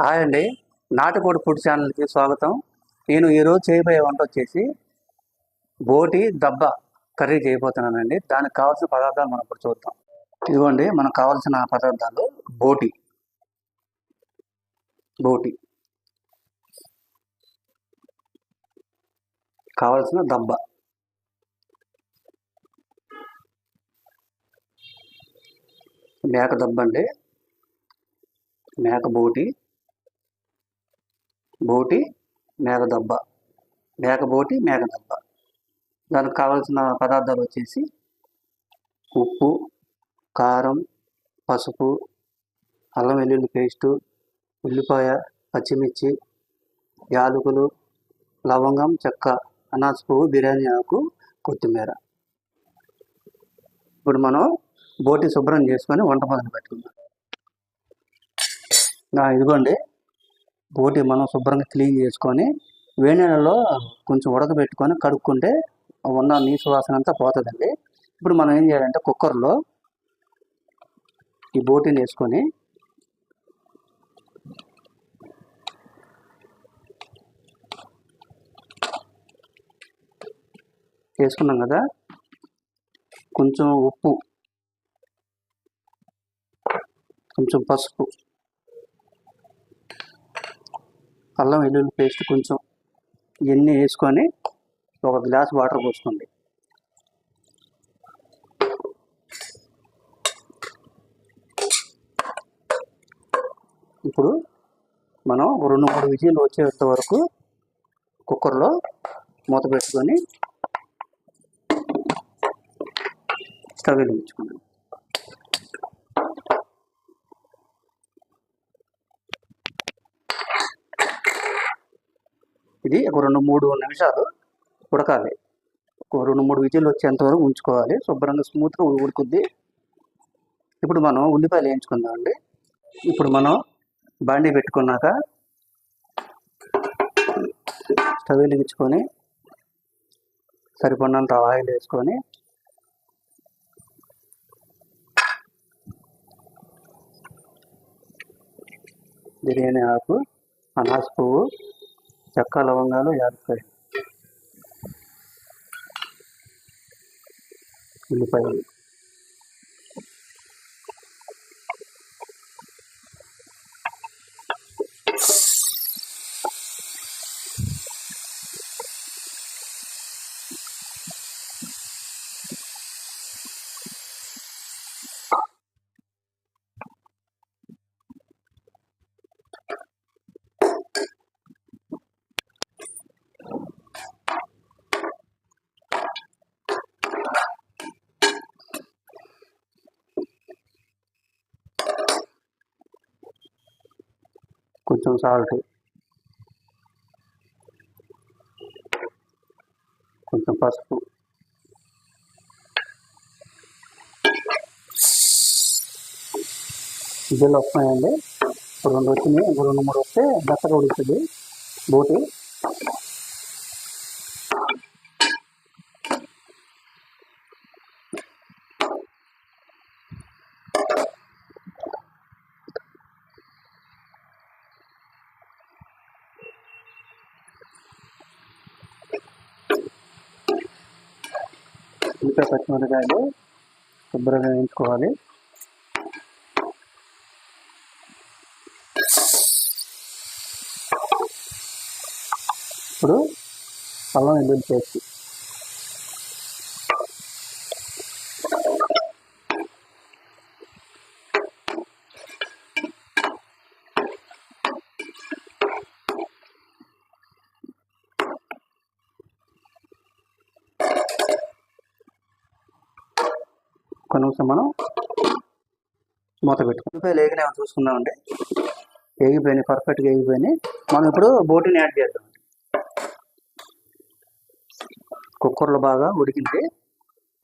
Hi అండి. నాటుకోడి food ఛానల్కి స్వాగతం. నేను ఈరోజు చేయబోయే వంట వచ్చేసి బోటి దబ్బ కర్రీ చేయబోతున్నానండి. దానికి కావాల్సిన పదార్థాలు మనం ఇప్పుడు చూద్దాం. ఇదిగోండి మనకు కావాల్సిన పదార్థాలు బోటి. బోటి. కావాల్సిన దబ్బ. మేక దబ్బ అండి. మేక బోటి. బోటి మేక దబ్బ. మేక బోటి మేక దానికి కావాల్సిన పదార్థాలు వచ్చేసి ఉప్పు కారం పసుపు అల్లం వెల్లుల్లి పేస్టు ఉల్లిపాయ పచ్చిమిర్చి యాలకులు లవంగం చెక్క అనాస పువ్వు బిర్యానీ ఆకు కొత్తిమీర. ఇప్పుడు మనం బోటి శుభ్రం చేసుకొని వంట మొదలు పెట్టుకుందాం నా ఇదిగోండి. బోటి మనం శుభ్రంగా క్లీన్ చేసుకొని వేడి నీళ్ళలో కొంచెం ఉడకబెట్టుకొని కడుక్కుంటే ఉన్న నీసు వాసన అంతా పోతుందండి. ఇప్పుడు మనం ఏం చేయాలంటే కుక్కర్లో ఈ బోటిని వేసుకొని వేసుకున్నాం కదా కొంచెం ఉప్పు కొంచెం పసుపు అల్లం వెల్లుల్లి పేస్ట్ కొంచెం ఇవన్నీ వేసుకొని ఒక గ్లాస్ వాటర్ పోసుకోండి. ఇప్పుడు మనం రెండు మూడు విజిల్లు వచ్చేంత వరకు కుక్కర్లో మూత పెట్టుకొని స్టవ్ వెలిగించుకున్నాం ఇది ఒక రెండు మూడు నిమిషాలు ఉడకాలి. ఒక రెండు మూడు విజిల్లు వచ్చేంత వరకు ఉంచుకోవాలి. శుభ్రంగా స్మూత్గా ఉడుకుద్ది. ఇప్పుడు మనం ఉల్లిపాయలు వేయించుకుందాం అండి. ఇప్పుడు మనం బాండీ పెట్టుకున్నాక స్టవ్ వెలిగించుకొని సరిపడినంత ఆయిల్ వేసుకొని బిర్యానీ ఆకు అనాస పువ్వు చెక్క లవంగాలు యాలక్కాయ ఉల్లిపాయలు. కొంచెం సాల్ట్. కొంచెం పసుపు. ఇద్దరు వస్తున్నాయండి. రెండు వచ్చినాయి. రెండు మూడు వస్తే మెత్తగా ఉడుతుంది బోటి. ఇంకా పచ్చిమిరకాయలు శుభ్రంగా వేయించుకోవాలి. ఇప్పుడు అల్లం వెల్లుల్లి పేస్ట్. ఒక నిమిషం మనం మూత పెట్టుకుని ఉల్లిపాయలు వేగినాయో చూసుకుందామండి. వేగిపోయినాయి పర్ఫెక్ట్గా వేగిపోయినాయి. మనం ఇప్పుడు బోటిని యాడ్ చేద్దాం. కుక్కర్లో బాగా ఉడికింది.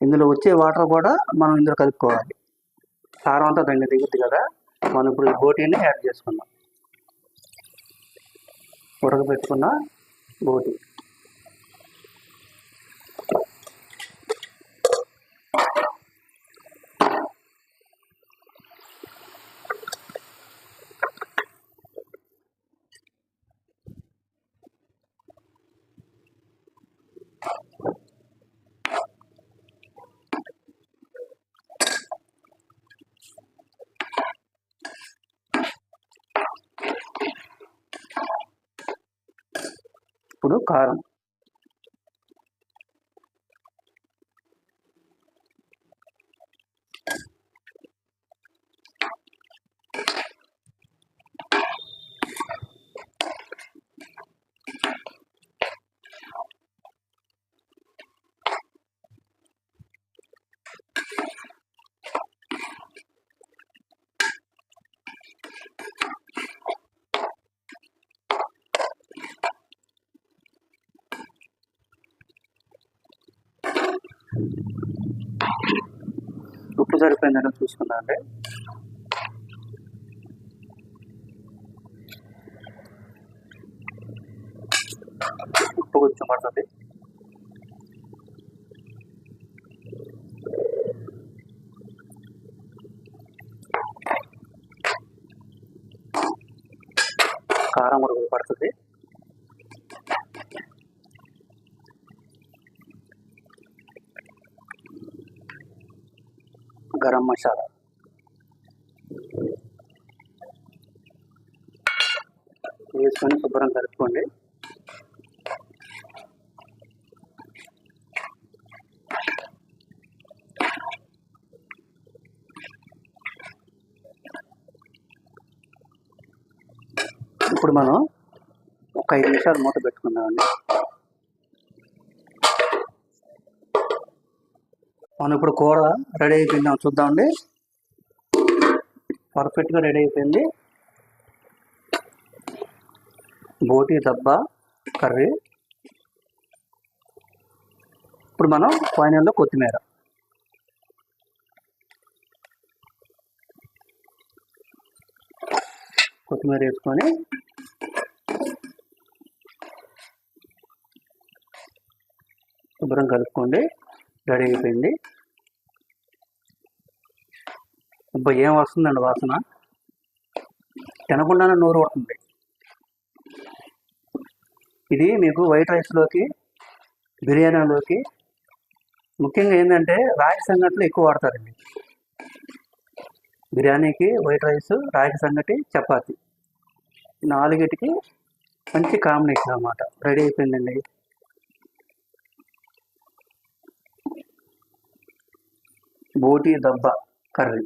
ఇందులో వచ్చే వాటర్ కూడా మనం ఇందులో కలుపుకోవాలి. కారం అంతా దాన్ని దిగుద్ది కదా. మనం ఇప్పుడు ఈ బోటీని యాడ్ చేసుకుందాం. ఉడకబెట్టుకున్న బోటి. ఇప్పుడు కారం. ఉప్పు సరిపోయిందని చూసుకున్నా అండి. ఉప్పు కొంచెం పడుతుంది. కారం కూడా పడుతుంది. గరం మసాలా. వేసుకొని శుభ్రం కలుపుకోండి. ఇప్పుడు మనం ఒక ఐదు నిమిషాలు మూత పెట్టుకుందామండి. మనం ఇప్పుడు కూర రెడీ అయిపోయింది. చూద్దామండి. పర్ఫెక్ట్గా రెడీ అయిపోయింది. బోటి దబ్బా కర్రీ. ఇప్పుడు మనం ఫైనల్లో కొత్తిమీర. కొత్తిమీర వేసుకొని శుభ్రం కలుపుకోండి. రెడీ అయిపోయింది. ఇప్పుడు ఏం వస్తుందండి వాసన? తినకుండానే నోరు పడుతుంది ఇది మీకు వైట్ రైస్లోకి బిర్యానీలోకి ముఖ్యంగా ఏంటంటే రాగి సంగట్లు ఎక్కువ వాడతారండి. బిర్యానీకి వైట్ రైస్ రాగి సంగటి చపాతి. నాలుగిటికి మంచి కాంబినేషన్ అన్నమాట. రెడీ అయిపోయిందండి. బోటి దబ్బ కర్రీ.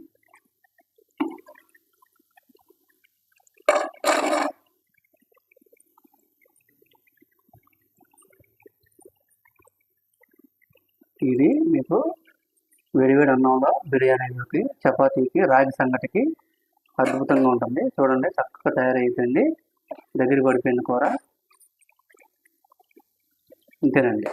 ఇది మీకు వేడివేడి అన్నంలో బిర్యానీలోకి చపాతీకి రాగి సంగటికి అద్భుతంగా ఉంటుంది. చూడండి చక్కగా తయారైపోయింది. దగ్గర పడిపోయింది కూర. ఇంతేనండి.